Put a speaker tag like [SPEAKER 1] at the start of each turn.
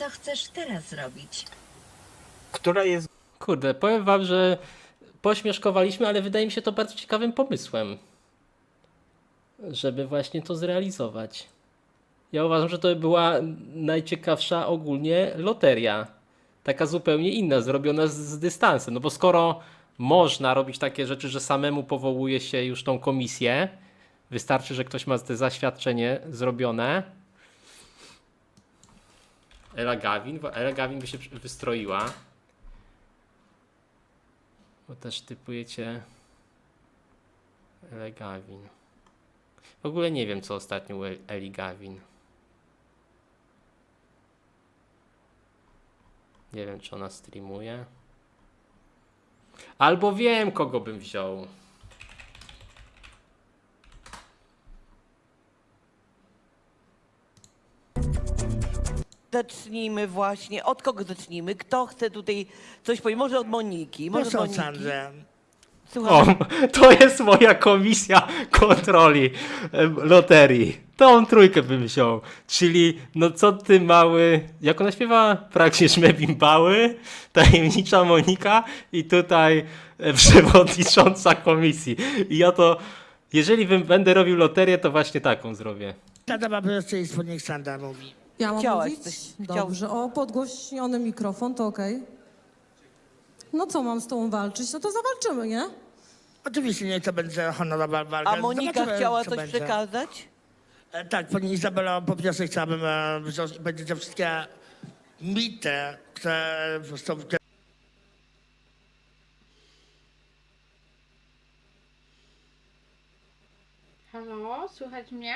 [SPEAKER 1] Co chcesz teraz zrobić?
[SPEAKER 2] Która jest
[SPEAKER 3] Kurde, powiem wam, że pośmieszkowaliśmy, ale wydaje mi się to bardzo ciekawym pomysłem, żeby właśnie to zrealizować. Ja uważam, że to by była najciekawsza ogólnie loteria. Taka zupełnie inna, zrobiona z, z dystansem. No bo skoro można robić takie rzeczy, że samemu powołuje się już tą komisję, wystarczy, że ktoś ma te zaświadczenie zrobione. Ela Gawin, bo Ela Gawin by się wystroiła. Bo też typujecie Ele Gawin. W ogóle nie wiem, co ostatnio u El- Eli Gawin. Nie wiem, czy ona streamuje. Albo wiem, kogo bym wziął.
[SPEAKER 4] Zacznijmy właśnie. Od kogo zacznijmy? Kto chce tutaj coś powiedzieć? Może od Moniki. Może
[SPEAKER 2] Proszę
[SPEAKER 4] od Moniki. Słucham.
[SPEAKER 3] O, to jest moja komisja kontroli em, loterii. Tą trójkę bym wziął. Czyli, no co ty mały, jak ona śpiewa? Pragniesz me bimbały, tajemnicza Monika i tutaj e, przewodnicząca komisji. I ja to, jeżeli bym, będę robił loterię, to właśnie taką zrobię.
[SPEAKER 2] Tata ma pierwszeństwo, niech Sandra mówi.
[SPEAKER 5] Ja mam
[SPEAKER 4] Chciałaś
[SPEAKER 5] mówić?
[SPEAKER 4] coś- chciał-
[SPEAKER 5] Dobrze, o podgłośniony mikrofon, to okej. No co mam z tą walczyć? No to zawalczymy, nie?
[SPEAKER 2] Oczywiście nie to będzie honorowa walka.
[SPEAKER 4] A Monika
[SPEAKER 2] Zobaczymy,
[SPEAKER 4] chciała
[SPEAKER 2] co
[SPEAKER 4] coś
[SPEAKER 2] będzie.
[SPEAKER 4] przekazać?
[SPEAKER 2] E, Tak, pani Izabela, po pierwsze chciałabym e, wziąć będzie te wszystkie mity, które są
[SPEAKER 6] Halo, słychać mnie?